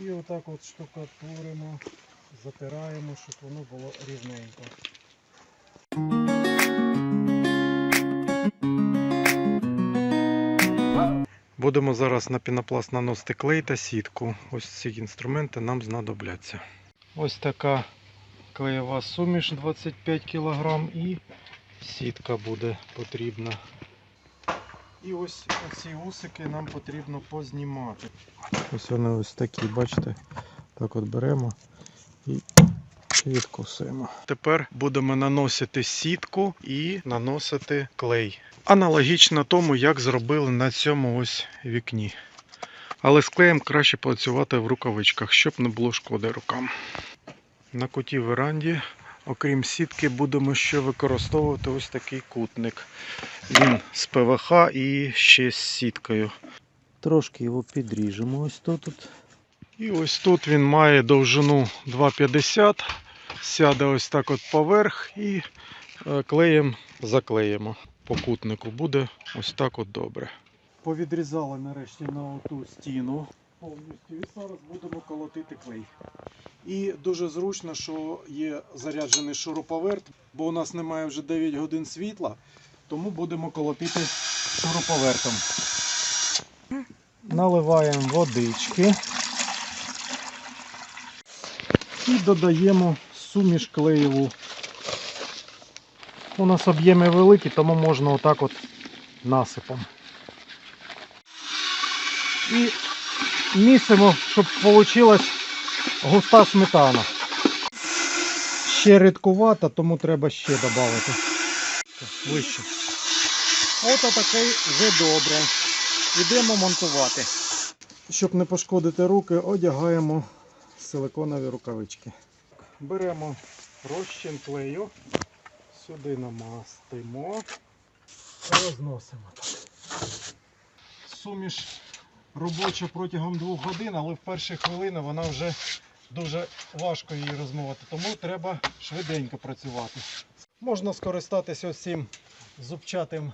І отак от штукатуримо, затираємо, щоб воно було рівненько. Будемо зараз на пінопласт наносити клей та сітку. Ось ці інструменти нам знадобляться. Ось така клеєва суміш 25 кг і сітка буде потрібна. І ось ці усики нам потрібно познімати. Ось вони ось такі, бачите? Так от беремо і відкусуємо. Тепер будемо наносити сітку і наносити клей. Аналогічно тому, як зробили на цьому ось вікні. Але з клеєм краще працювати в рукавичках, щоб не було шкоди рукам. На куті веранді, окрім сітки, будемо ще використовувати ось такий кутник. Він з ПВХ і ще з сіткою. Трошки його підріжемо ось тут. от. І ось тут він має довжину 2,50. Сяде ось так от поверх і е, клеєм заклеїмо по кутнику. Буде ось так от добре. Повідрізали нарешті на оту стіну повністю і зараз будемо колотити клей. І дуже зручно, що є заряджений шуруповерт, бо у нас немає вже 9 годин світла, тому будемо колотити шуруповертом. Наливаємо водички і додаємо суміш клеєву. У нас об'єми великі, тому можна отак от насипом. І місимо, щоб вийшла густа сметана. Ще рідкувата, тому треба ще додати. Вище. От отакий вже добре. Йдемо монтувати. Щоб не пошкодити руки, одягаємо силиконові рукавички. Беремо розчин клею, сюди намастимо, розносимо. Суміш робоча протягом двох годин, але в перші хвилини вона вже дуже важко її розмовити, тому треба швиденько працювати. Можна скористатися ось цим зубчатим,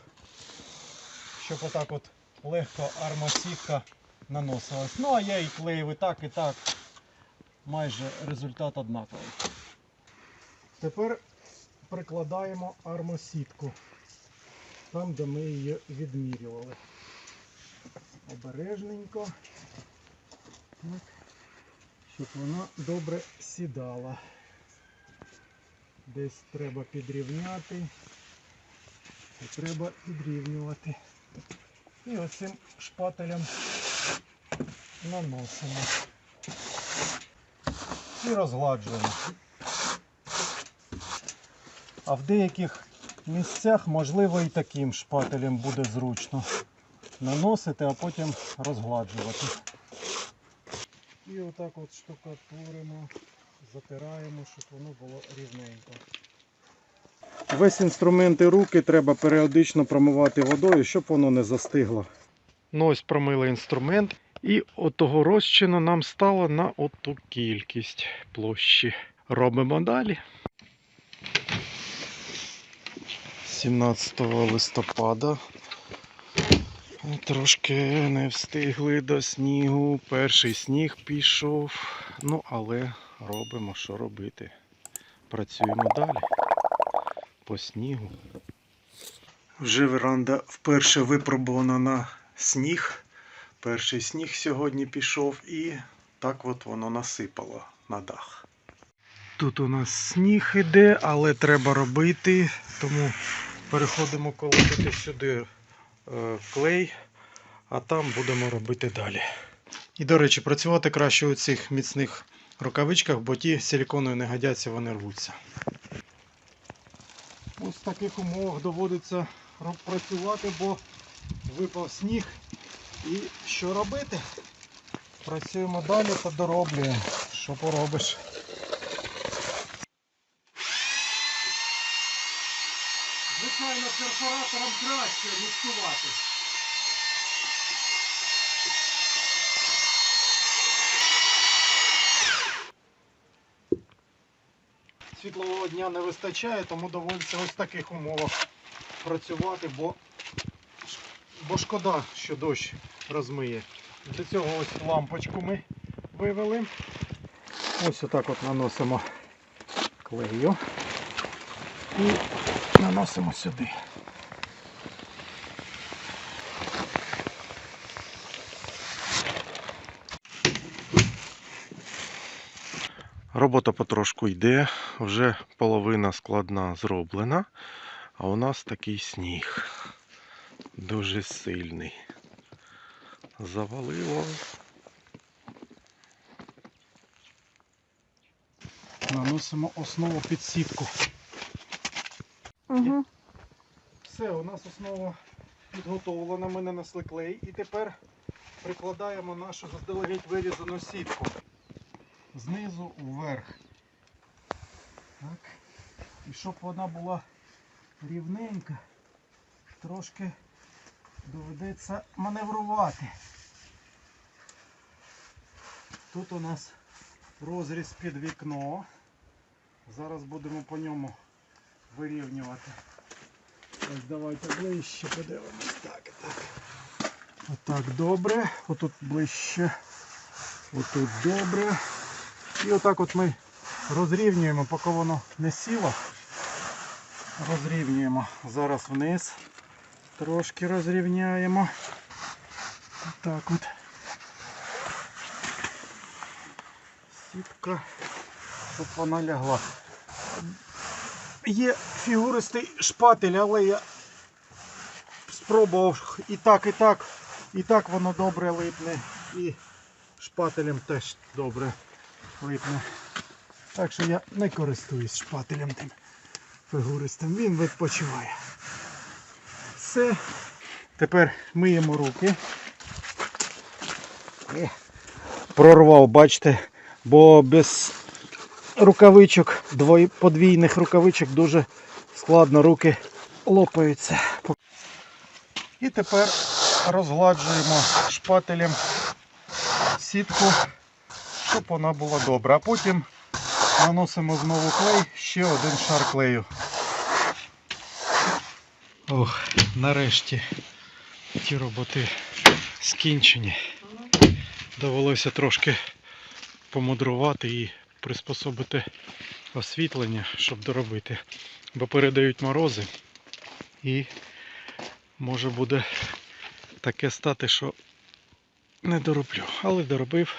щоб отак от легко армосітка наносилась. Ну а я і клеїв і так, і так. Майже результат однаковий. Тепер прикладаємо армосітку там, де ми її відмірювали. Обережненько, так, щоб вона добре сідала. Десь треба підрівняти, і треба підрівнювати. І оцим шпателем наносимо і розгладжуємо. А в деяких місцях можливо і таким шпателем буде зручно наносити, а потім розгладжувати. І отак от штукатуримо, затираємо, щоб воно було рівненько. Весь інструмент і руки треба періодично промивати водою, щоб воно не застигло. Ну ось промили інструмент. І отого розчину нам стало на оту кількість площі. Робимо далі. 17 листопада. Трошки не встигли до снігу. Перший сніг пішов. Ну, але робимо, що робити. Працюємо далі. По снігу. Вже веранда вперше випробована на сніг. Перший сніг сьогодні пішов і так от воно насипало на дах. Тут у нас сніг іде, але треба робити, тому переходимо колотити сюди клей, а там будемо робити далі. І, до речі, працювати краще у цих міцних рукавичках, бо ті силіконові не годяться, вони рвуться. Ось в таких умовах доводиться працювати, бо випав сніг. І що робити? Працюємо далі та дороблюємо. Що поробиш? Перфоратором краще міксувати. Світлового дня не вистачає, тому доводиться ось в таких умовах працювати, бо бо шкода, що дощ розмиє. Для цього ось лампочку ми вивели. Ось отак от наносимо клею і наносимо сюди. Робота потрошку йде, вже половина складна зроблена, а у нас такий сніг. Дуже сильний. Завалило. Наносимо основу під сітку. Угу. Все, у нас основа підготовлена, ми нанесли клей і тепер прикладаємо нашу заздалегідь вирізану сітку. Знизу вверх. Так. І щоб вона була рівненька, трошки доведеться маневрувати. Тут у нас розріз під вікно. Зараз будемо по ньому вирівнювати. Ось давайте ближче подивимось. Так, так. Отак добре. Отут ближче. Отут добре. І отак от ми розрівнюємо, поки воно не сіло. Розрівнюємо. Зараз вниз. Трошки розрівняємо. Отак от. Сітка, щоб вона лягла. Є фігуристий шпатель, але я спробував і так, і так. І так воно добре липне. І шпателем теж добре липне. Так що я не користуюсь шпателем тим фігуристим. Він відпочиває. Все. Тепер миємо руки. Прорвав, бачите, бо без рукавичок, подвійних рукавичок дуже складно руки лопаються. І тепер розгладжуємо шпателем сітку, щоб вона була добра. А потім наносимо знову клей, ще один шар клею. Ох, нарешті ті роботи скінчені. Довелося трошки помудрувати і приспособити освітлення, щоб доробити. Бо передають морози і може буде таке стати, що не дороблю. Але доробив.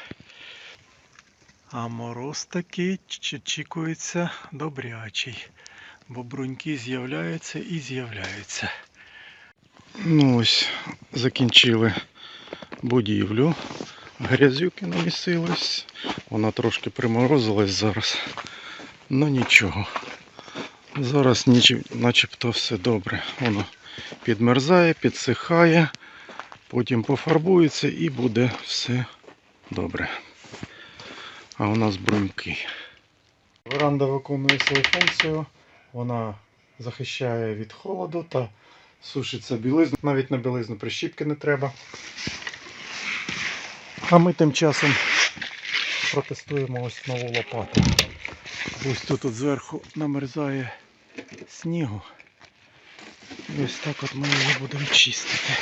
А мороз такий чекується добрячий. Бо бруньки з'являються і з'являються. Ну ось, закінчили будівлю. Грязюки намісились. Вона трошки приморозилась зараз. Ну нічого. Зараз начебто все добре. Воно підмерзає, підсихає, потім пофарбується і буде все добре. А у нас бруньки. Веранда виконує свою функцію. Вона захищає від холоду та сушиться білизну. Навіть на білизну прищіпки не треба. А ми тим часом протестуємо ось нову лопату. Ось тут от зверху намерзає снігу. І ось так от ми її будемо чистити.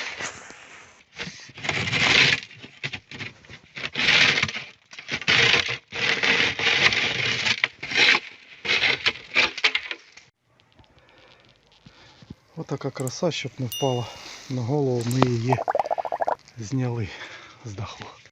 Отака краса, щоб не впала на голову, ми її зняли з даху.